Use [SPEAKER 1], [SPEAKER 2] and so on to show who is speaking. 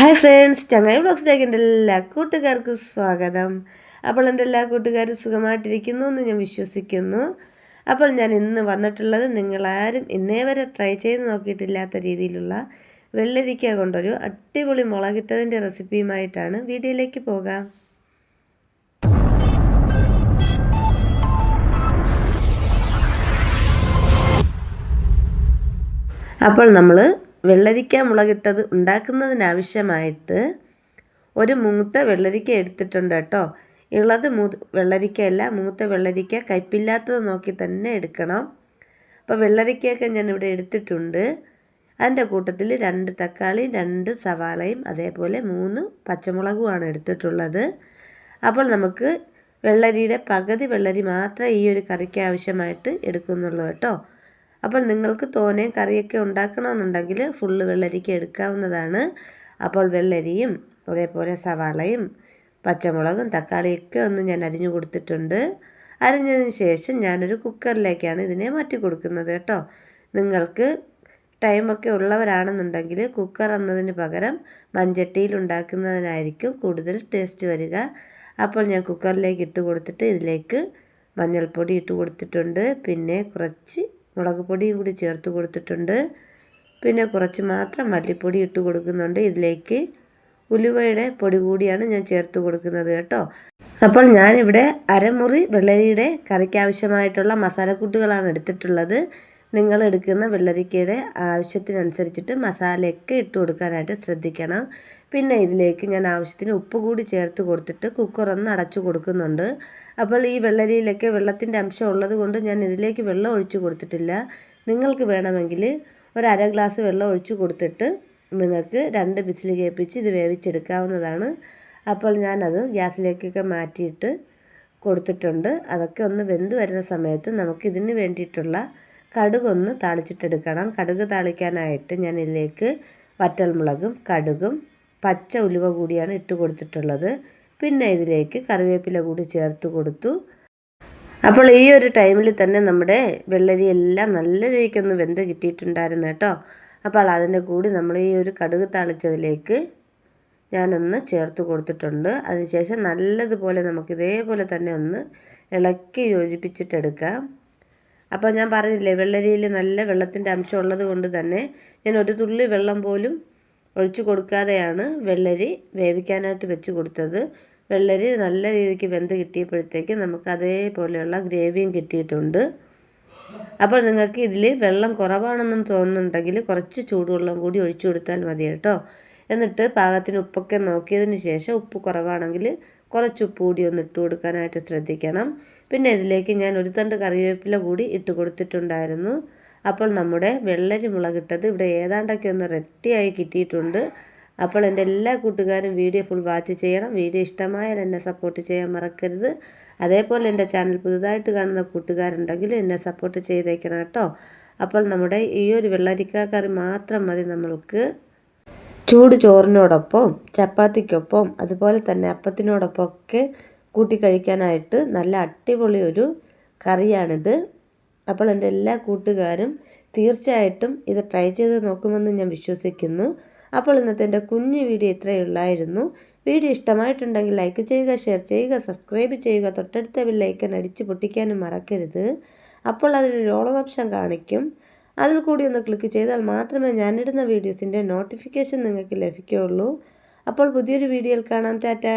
[SPEAKER 1] Hi friends ചങ്ങായി ബ്ലോഗ്സിലേക്ക് എന്റെ എല്ലാ കൂട്ടുകാർക്കും സ്വാഗതം. അപ്പോൾ എന്റെ എല്ലാ കൂട്ടുകാരും സുഖമായിട്ടിരിക്കുന്നു എന്ന് ഞാൻ വിശ്വസിക്കുന്നു. അപ്പോൾ ഞാൻ ഇന്ന് വന്നിട്ടുള്ളത് നിങ്ങളാരും ഇന്നേ വരെ ട്രൈ ചെയ്ത് നോക്കിയിട്ടില്ലാത്ത രീതിയിലുള്ള വെള്ളരിക്ക കൊണ്ടൊരു അടിപൊളി മുളകിട്ടതിന്റെ റെസിപ്പിയുമായിട്ടാണ് വീഡിയോയിലേക്ക് പോകാം. അപ്പോൾ നമ്മൾ വെള്ളരിക്ക മുളകിട്ടത് ഉണ്ടാക്കുന്നതിനാവശ്യമായിട്ട് ഒരു മൂത്ത വെള്ളരിക്ക എടുത്തിട്ടുണ്ട് കേട്ടോ. ഇളത് മൂ വെള്ളരിക്കയല്ല മൂത്ത വെള്ളരിക്ക കയ്പില്ലാത്തത് നോക്കി തന്നെ എടുക്കണം. അപ്പോൾ വെള്ളരിക്കയൊക്കെ ഞാനിവിടെ എടുത്തിട്ടുണ്ട്. അതിന്റെ കൂട്ടത്തിൽ രണ്ട് തക്കാളി രണ്ട് സവാളയും അതേപോലെ മൂന്ന് പച്ചമുളകുമാണ് എടുത്തിട്ടുള്ളത്. അപ്പോൾ നമുക്ക് വെള്ളരിയുടെ പകുതി വെള്ളരി മാത്രമേ ഈ ഒരു കറിക്ക് ആവശ്യമായിട്ട് എടുക്കുന്നുള്ളൂ കേട്ടോ. അപ്പോൾ നിങ്ങൾക്ക് തോനെ കറിയൊക്കെ ഉണ്ടാക്കണമെന്നുണ്ടെങ്കിൽ ഫുള്ള് വെള്ളരിക്ക എടുക്കാവുന്നതാണ്. അപ്പോൾ വെള്ളരിയും അതേപോലെ സവാളയും പച്ചമുളകും തക്കാളിയൊക്കെ ഒന്ന് ഞാൻ അരിഞ്ഞു കൊടുത്തിട്ടുണ്ട്. അരിഞ്ഞതിന് ശേഷം ഞാനൊരു കുക്കറിലേക്കാണ് ഇതിനെ മാറ്റി കൊടുക്കുന്നത് കേട്ടോ. നിങ്ങൾക്ക് ടൈമൊക്കെ ഉള്ളവരാണെന്നുണ്ടെങ്കിൽ കുക്കർ എന്നതിന് പകരം മൺചട്ടിയിൽ ഉണ്ടാക്കുന്നതിനായിരിക്കും കൂടുതൽ ടേസ്റ്റ് വരിക. അപ്പോൾ ഞാൻ കുക്കറിലേക്ക് ഇട്ട് കൊടുത്തിട്ട് ഇതിലേക്ക് മഞ്ഞൾപ്പൊടി ഇട്ട് കൊടുത്തിട്ടുണ്ട്. പിന്നെ കുറച്ച് മുളക് പൊടിയും കൂടി ചേർത്ത് കൊടുത്തിട്ടുണ്ട്. പിന്നെ കുറച്ച് മാത്രം മല്ലിപ്പൊടി ഇട്ട് കൊടുക്കുന്നുണ്ട്. ഇതിലേക്ക് ഉലുവയുടെ പൊടി കൂടിയാണ് ഞാൻ ചേർത്ത് കൊടുക്കുന്നത് കേട്ടോ. അപ്പോൾ ഞാനിവിടെ അരമുറി വെള്ളരിയുടെ കറിക്കാവശ്യമായിട്ടുള്ള മസാലക്കൂട്ടുകളാണ് എടുത്തിട്ടുള്ളത്. നിങ്ങൾ എടുക്കുന്ന വെള്ളരിക്കയുടെ ആവശ്യത്തിനനുസരിച്ചിട്ട് മസാലയൊക്കെ ഇട്ട് കൊടുക്കാനായിട്ട് ശ്രദ്ധിക്കണം. പിന്നെ ഇതിലേക്ക് ഞാൻ ആവശ്യത്തിന് ഉപ്പ് കൂടി ചേർത്ത് കൊടുത്തിട്ട് കുക്കർ ഒന്ന് അടച്ചു കൊടുക്കുന്നുണ്ട്. അപ്പോൾ ഈ വെള്ളരിയിലൊക്കെ വെള്ളത്തിന്റെ അംശം ഉള്ളത് കൊണ്ട് ഞാൻ ഇതിലേക്ക് വെള്ളം ഒഴിച്ചു കൊടുത്തിട്ടില്ല. നിങ്ങൾക്ക് വേണമെങ്കിൽ ഒരു അര ഗ്ലാസ് വെള്ളം ഒഴിച്ചു കൊടുത്തിട്ട് നിങ്ങൾക്ക് രണ്ട് ബിസിൽ കേൾപ്പിച്ച് ഇത് വേവിച്ചെടുക്കാവുന്നതാണ്. അപ്പോൾ ഞാനത് ഗ്യാസിലേക്കൊക്കെ മാറ്റിയിട്ട് കൊടുത്തിട്ടുണ്ട്. അതൊക്കെ ഒന്ന് വെന്ത് വരുന്ന സമയത്ത് നമുക്കിതിന് വേണ്ടിയിട്ടുള്ള കടുകൊന്ന് താളിച്ചിട്ടെടുക്കണം. കടുക് താളിക്കാനായിട്ട് ഞാൻ ഇതിലേക്ക് വറ്റൽമുളകും കടുകും പച്ച ഉലുവ കൂടിയാണ് ഇട്ട് കൊടുത്തിട്ടുള്ളത്. പിന്നെ ഇതിലേക്ക് കറിവേപ്പില കൂടി ചേർത്ത് കൊടുത്തു. അപ്പോൾ ഈ ഒരു ടൈമിൽ തന്നെ നമ്മുടെ വെള്ളരി എല്ലാം നല്ല രീതിക്കൊന്ന് വെന്ത് കിട്ടിയിട്ടുണ്ടായിരുന്നു കേട്ടോ. അപ്പോൾ അതിന്റെ കൂടി നമ്മൾ ഈ ഒരു കടുക് താളിച്ചതിലേക്ക് ഞാനൊന്ന് ചേർത്ത് കൊടുത്തിട്ടുണ്ട്. അതിനുശേഷം നല്ലതുപോലെ നമുക്ക് ഇതേപോലെ തന്നെ ഒന്ന് ഇളക്കി യോജിപ്പിച്ചിട്ടെടുക്കാം. അപ്പോൾ ഞാൻ പറഞ്ഞില്ലേ വെള്ളരിയിൽ നല്ല വെള്ളത്തിന്റെ അംശം ഉള്ളത് കൊണ്ട് തന്നെ ഞാൻ ഒരു തുള്ളി വെള്ളം പോലും ഒഴിച്ചു കൊടുക്കാതെയാണ് വെള്ളരി വേവിക്കാനായിട്ട് വെച്ച് കൊടുത്തത്. വെള്ളരി നല്ല രീതിക്ക് വെന്ത് കിട്ടിയപ്പോഴത്തേക്ക് നമുക്ക് അതേപോലെയുള്ള ഗ്രേവിയും കിട്ടിയിട്ടുണ്ട്. അപ്പോൾ നിങ്ങൾക്ക് ഇതിൽ വെള്ളം കുറവാണെന്നും തോന്നുന്നുണ്ടെങ്കിൽ കുറച്ച് ചൂടുവെള്ളം കൂടി ഒഴിച്ചു കൊടുത്താൽ മതി കേട്ടോ. എന്നിട്ട് പാകത്തിന് ഉപ്പൊക്കെ നോക്കിയതിന് ശേഷം ഉപ്പ് കുറവാണെങ്കിൽ കുറച്ച് ഉപ്പ് കൂടി ഒന്ന് ഇട്ട് കൊടുക്കാനായിട്ട് ശ്രദ്ധിക്കണം. പിന്നെ ഇതിലേക്ക് ഞാൻ ഒരു തണ്ട് കറിവേപ്പില കൂടി ഇട്ട് കൊടുത്തിട്ടുണ്ടായിരുന്നു. അപ്പോൾ നമ്മുടെ വെള്ളരി മുളകിട്ടത് ഇവിടെ ഏതാണ്ടൊക്കെ ഒന്ന് റെഡിയായി കിട്ടിയിട്ടുണ്ട്. അപ്പോൾ എന്റെ എല്ലാ കൂട്ടുകാരും വീഡിയോ ഫുൾ വാച്ച് ചെയ്യണം. വീഡിയോ ഇഷ്ടമായാൽ എന്നെ സപ്പോർട്ട് ചെയ്യാൻ മറക്കരുത്. അതേപോലെ എന്റെ ചാനൽ പുതുതായിട്ട് കാണുന്ന കൂട്ടുകാരുണ്ടെങ്കിൽ എന്നെ സപ്പോർട്ട് ചെയ്തേക്കണം കേട്ടോ. അപ്പോൾ നമ്മുടെ ഈ ഒരു വെള്ളരിക്ക കറി മാത്രം മതി നമ്മൾക്ക്. ചൂട് ചോറിനോടൊപ്പം ചപ്പാത്തിക്കൊപ്പം അതുപോലെ തന്നെ അപ്പത്തിനോടൊപ്പം ഒക്കെ കൂട്ടി കഴിക്കാനായിട്ട് നല്ല അടിപൊളി ഒരു കറിയാണിത്. അപ്പോൾ എന്റെ എല്ലാ കൂട്ടുകാരും തീർച്ചയായിട്ടും ഇത് ട്രൈ ചെയ്ത് നോക്കുമെന്ന് ഞാൻ വിശ്വസിക്കുന്നു. അപ്പോൾ ഇന്നത്തെ എന്റെ കുഞ്ഞു വീഡിയോ ഇത്രയേ ഉള്ളായിരുന്നു. വീഡിയോ ഇഷ്ടമായിട്ടുണ്ടെങ്കിൽ ലൈക്ക് ചെയ്യുക ഷെയർ ചെയ്യുക സബ്സ്ക്രൈബ് ചെയ്യുക തൊട്ടടുത്ത ബില്ലൈക്കൻ അടിച്ച് പൊട്ടിക്കാനും മറക്കരുത്. അപ്പോൾ അതിലൊരു ഓൾ ഓപ്ഷൻ കാണിക്കും. അതിൽ കൂടി ഒന്ന് ക്ലിക്ക് ചെയ്താൽ മാത്രമേ ഞാനിടുന്ന വീഡിയോസിന്റെ നോട്ടിഫിക്കേഷൻ നിങ്ങൾക്ക് ലഭിക്കുകയുള്ളൂ. അപ്പോൾ പുതിയൊരു വീഡിയോയിൽ കാണാം. ടാറ്റാ!